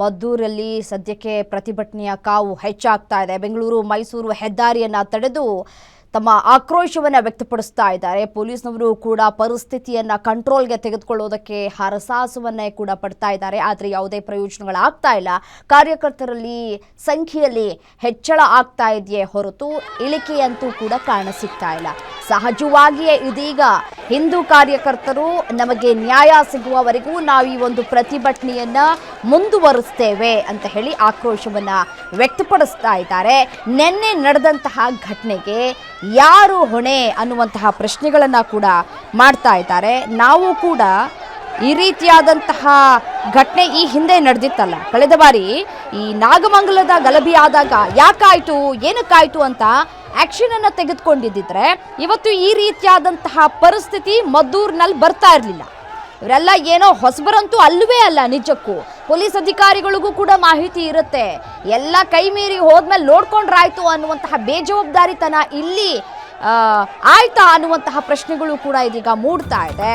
ಮದ್ದೂರಲ್ಲಿ ಸದ್ಯಕ್ಕೆ ಪ್ರತಿಭಟನೆಯ ಕಾವು ಹೆಚ್ಚಾಗ್ತಾ ಇದೆ. ಬೆಂಗಳೂರು, ಮೈಸೂರು ಹೆದ್ದಾರಿಯನ್ನ ತಡೆದು ತಮ್ಮ ಆಕ್ರೋಶವನ್ನು ವ್ಯಕ್ತಪಡಿಸ್ತಾ ಇದ್ದಾರೆ. ಪೊಲೀಸ್ನವರು ಕೂಡ ಪರಿಸ್ಥಿತಿಯನ್ನ ಕಂಟ್ರೋಲ್ಗೆ ತೆಗೆದುಕೊಳ್ಳೋದಕ್ಕೆ ಹರಸಾಹಸವನ್ನೇ ಕೂಡ ಪಡ್ತಾ ಇದ್ದಾರೆ. ಆದರೆ ಯಾವುದೇ ಪ್ರಯೋಜನಗಳಾಗ್ತಾ ಇಲ್ಲ. ಕಾರ್ಯಕರ್ತರಲ್ಲಿ ಸಂಖ್ಯೆಯಲ್ಲಿ ಹೆಚ್ಚಳ ಆಗ್ತಾ ಇದೆಯೇ ಹೊರತು ಇಳಿಕೆಯಂತೂ ಕೂಡ ಕಾಣಸಿಗ್ತಾ ಇಲ್ಲ. ಸಹಜವಾಗಿಯೇ ಇದೀಗ ಹಿಂದೂ ಕಾರ್ಯಕರ್ತರು ನಮಗೆ ನ್ಯಾಯ ಸಿಗುವವರೆಗೂ ನಾವು ಈ ಒಂದು ಪ್ರತಿಭಟನೆಯನ್ನ ಮುಂದುವರಿಸ್ತೇವೆ ಅಂತ ಹೇಳಿ ಆಕ್ರೋಶವನ್ನ ವ್ಯಕ್ತಪಡಿಸ್ತಾ ಇದ್ದಾರೆ. ನಿನ್ನೆ ನಡೆದಂತಹ ಘಟನೆಗೆ ಯಾರು ಹೊಣೆ ಅನ್ನುವಂತಹ ಪ್ರಶ್ನೆಗಳನ್ನ ಕೂಡ ಮಾಡ್ತಾ ಇದ್ದಾರೆ. ನಾವು ಕೂಡ ಈ ರೀತಿಯಾದಂತಹ ಘಟನೆ ಈ ಹಿಂದೆ ನಡೆದಿತ್ತಲ್ಲ. ಕಳೆದ ಬಾರಿ ಈ ನಾಗಮಂಗಲದ ಗಲಭೆ ಆದಾಗ ಯಾಕಾಯ್ತು, ಏನಕ್ಕಾಯ್ತು ಅಂತ ಆಕ್ಷನ್ ಅನ್ನ ತೆಗೆದುಕೊಂಡಿದ್ದಿದ್ರೆ ಇವತ್ತು ಈ ರೀತಿಯಾದಂತಹ ಪರಿಸ್ಥಿತಿ ಮದ್ದೂರಿನಲ್ಲಿ ಬರ್ತಾ ಇರಲಿಲ್ಲ. ಇವರೆಲ್ಲ ಏನೋ ಹೊಸಬರಂತೂ ಅಲ್ಲವೇ ಅಲ್ಲ ನಿಜಕ್ಕೂ. ಪೊಲೀಸ್ ಅಧಿಕಾರಿಗಳಿಗೂ ಕೂಡ ಮಾಹಿತಿ ಇರುತ್ತೆ. ಎಲ್ಲ ಕೈ ಮೀರಿ ಹೋದ್ಮೇಲೆ ನೋಡ್ಕೊಂಡ್ರಾಯ್ತು ಅನ್ನುವಂತಹ ಬೇಜವಾಬ್ದಾರಿತನ ಇಲ್ಲಿ ಆಯ್ತಾ ಅನ್ನುವಂತಹ ಪ್ರಶ್ನೆಗಳು ಕೂಡ ಇದೀಗ ಮೂಡ್ತಾ ಇದೆ.